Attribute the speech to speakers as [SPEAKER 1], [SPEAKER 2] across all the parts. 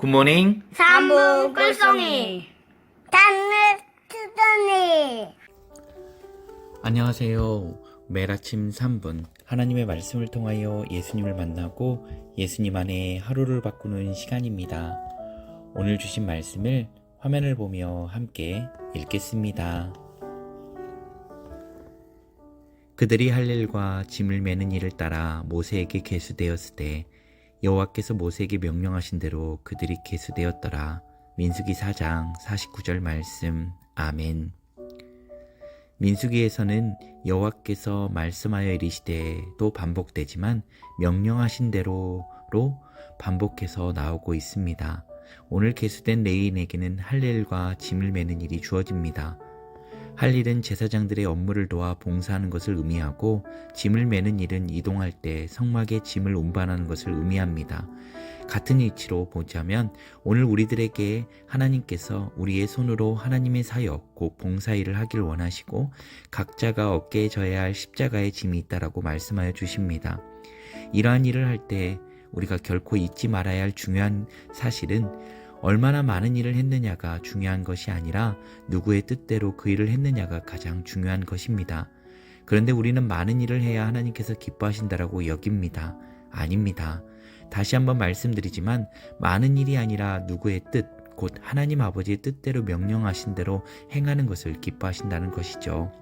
[SPEAKER 1] 굿모닝.
[SPEAKER 2] 삼분 꿀송이 단을 트더니
[SPEAKER 1] 안녕하세요. 매일 아침 3분 하나님의 말씀을 통하여 예수님을 만나고 예수님 안에 하루를 바꾸는 시간입니다. 오늘 주신 말씀을 화면을 보며 함께 읽겠습니다. 그들이 할 일과 짐을 매는 일을 따라 모세에게 계수되었을 때 여호와께서 모세에게 명령하신 대로 그들이 계수되었더라. 민수기 4장 49절 말씀. 아멘. 민수기에서는 여호와께서 말씀하여 이르시되 또 반복되지만 명령하신 대로로 반복해서 나오고 있습니다. 오늘 계수된 레인에게는 할 일과 짐을 매는 일이 주어집니다. 할 일은 제사장들의 업무를 도와 봉사하는 것을 의미하고 짐을 매는 일은 이동할 때 성막에 짐을 운반하는 것을 의미합니다. 같은 이치로 보자면 오늘 우리들에게 하나님께서 우리의 손으로 하나님의 사역, 곧 봉사일을 하길 원하시고 각자가 어깨에 져야 할 십자가의 짐이 있다라고 말씀하여 주십니다. 이러한 일을 할 때 우리가 결코 잊지 말아야 할 중요한 사실은 얼마나 많은 일을 했느냐가 중요한 것이 아니라 누구의 뜻대로 그 일을 했느냐가 가장 중요한 것입니다. 그런데 우리는 많은 일을 해야 하나님께서 기뻐하신다라고 여깁니다. 아닙니다. 다시 한번 말씀드리지만 많은 일이 아니라 누구의 뜻, 곧 하나님 아버지의 뜻대로 명령하신 대로 행하는 것을 기뻐하신다는 것이죠.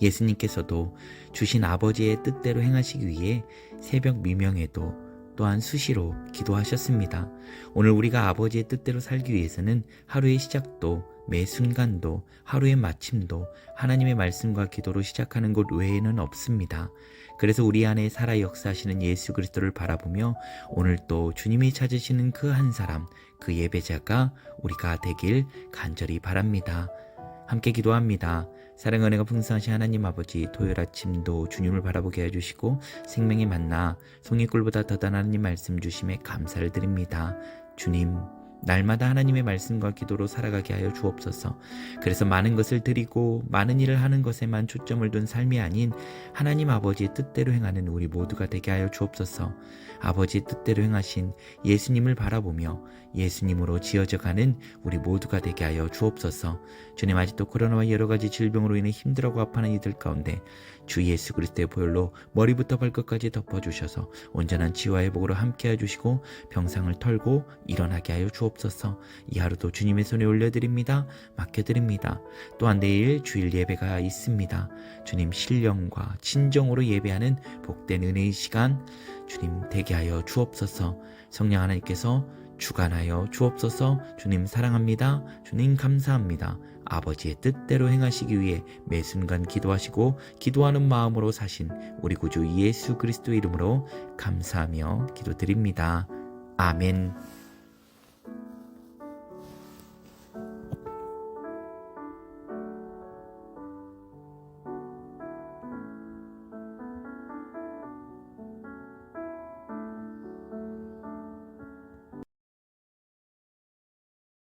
[SPEAKER 1] 예수님께서도 주신 아버지의 뜻대로 행하시기 위해 새벽 미명에도 또한 수시로 기도하셨습니다. 오늘 우리가 아버지의 뜻대로 살기 위해서는 하루의 시작도 매 순간도 하루의 마침도 하나님의 말씀과 기도로 시작하는 것 외에는 없습니다. 그래서 우리 안에 살아 역사하시는 예수 그리스도를 바라보며 오늘 또 주님이 찾으시는 그 한 사람, 그 예배자가 우리가 되길 간절히 바랍니다. 함께 기도합니다. 사랑 은혜가 풍성하신 하나님 아버지 토요일 아침도 주님을 바라보게 해주시고 생명의 만나 송이꿀보다 더단 하나님 말씀 주심에 감사를 드립니다. 주님 날마다 하나님의 말씀과 기도로 살아가게 하여 주옵소서. 그래서 많은 것을 드리고 많은 일을 하는 것에만 초점을 둔 삶이 아닌 하나님 아버지의 뜻대로 행하는 우리 모두가 되게 하여 주옵소서. 아버지의 뜻대로 행하신 예수님을 바라보며 예수님으로 지어져 가는 우리 모두가 되게 하여 주옵소서. 주님 아직도 코로나와 여러 가지 질병으로 인해 힘들어하고 아파하는 이들 가운데 주 예수 그리스도의 보혈로 머리부터 발끝까지 덮어 주셔서 온전한 치유와 회복으로 함께 해 주시고 병상을 털고 일어나게 하여 주옵소서. 이 하루도 주님의 손에 올려드립니다. 맡겨드립니다. 또한 내일 주일 예배가 있습니다. 주님 신령과 친정으로 예배하는 복된 은혜의 시간 주님 되게 하여 주옵소서. 성령 하나님께서 주관하여 주옵소서. 주님 사랑합니다. 주님 감사합니다. 아버지의 뜻대로 행하시기 위해 매 순간 기도하시고 기도하는 마음으로 사신 우리 구주 예수 그리스도 이름으로 감사하며 기도드립니다. 아멘.